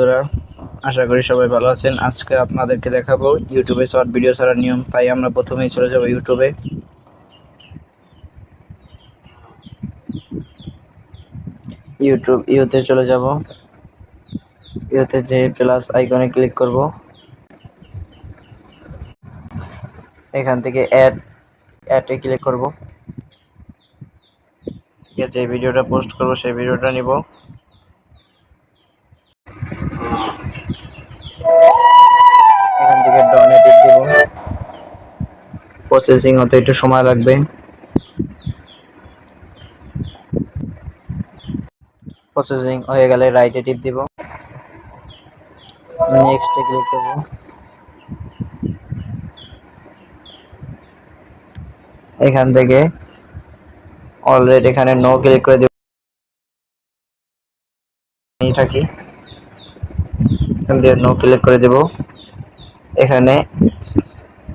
বন্ধুরা, আশা করি সবাই ভালো আছেন। আজকে আপনাদেরকে দেখাবো ইউটিউবে শর্ট ভিডিও ছাড়ার নিয়ম, তাই আমরা প্রথমেই চলে যাব ইউটিউবে ইউটিউব ইউতে চলে যাব। ইউতে যে প্লাস আইকনে ক্লিক করব। এখান থেকে অ্যাড অ্যাডে ক্লিক করব। যে ভিডিওটা পোস্ট করব, সেই ভিডিওটা নিব। প্রসেসিং হতে একটু সময় লাগবে। প্রসেসিং হয়ে গেলে রাইটে টিপ দিব। নেক্সটে ক্লিক করব। এখান থেকে অলরেডি এখানে নো ক্লিক করে দিব। থাকি। এখান দিয়ে নো ক্লিক করে দেব। এখানে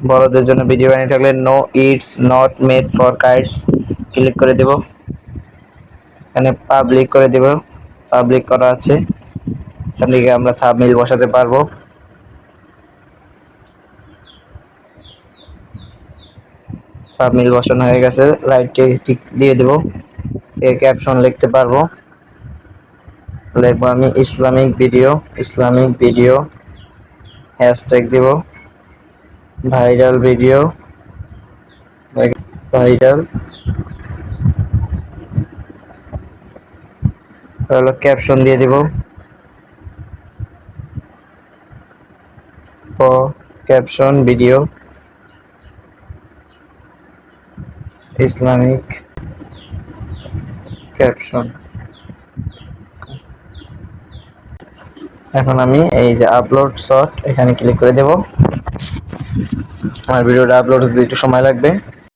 বড়দের জন্য ভিডিও বানিয়ে থাকলে no it's not made for kites click করে দেব। এখানে পাবলিক করে দেব। পাবলিক করা আছে। এখান থেকে আমরা থাবমিল বসাতে পারব। থাবমিল বসানো হয়ে গেছে। রাইট টিক দিয়ে দেব। ক্যাপশন লিখতে পারব। লিখব আমি Islamic video Islamic video hashtag দিব। Viral video. ভাইরাল। হলো ক্যাপশন দিয়ে দিব। ক্যাপশন ভিডিও ইসলামিক ক্যাপশন এখন আমি এই যে আপলোড শট এখানে ক্লিক করে দেব। আমার ভিডিওটা আপলোড হতে একটু সময় লাগবে।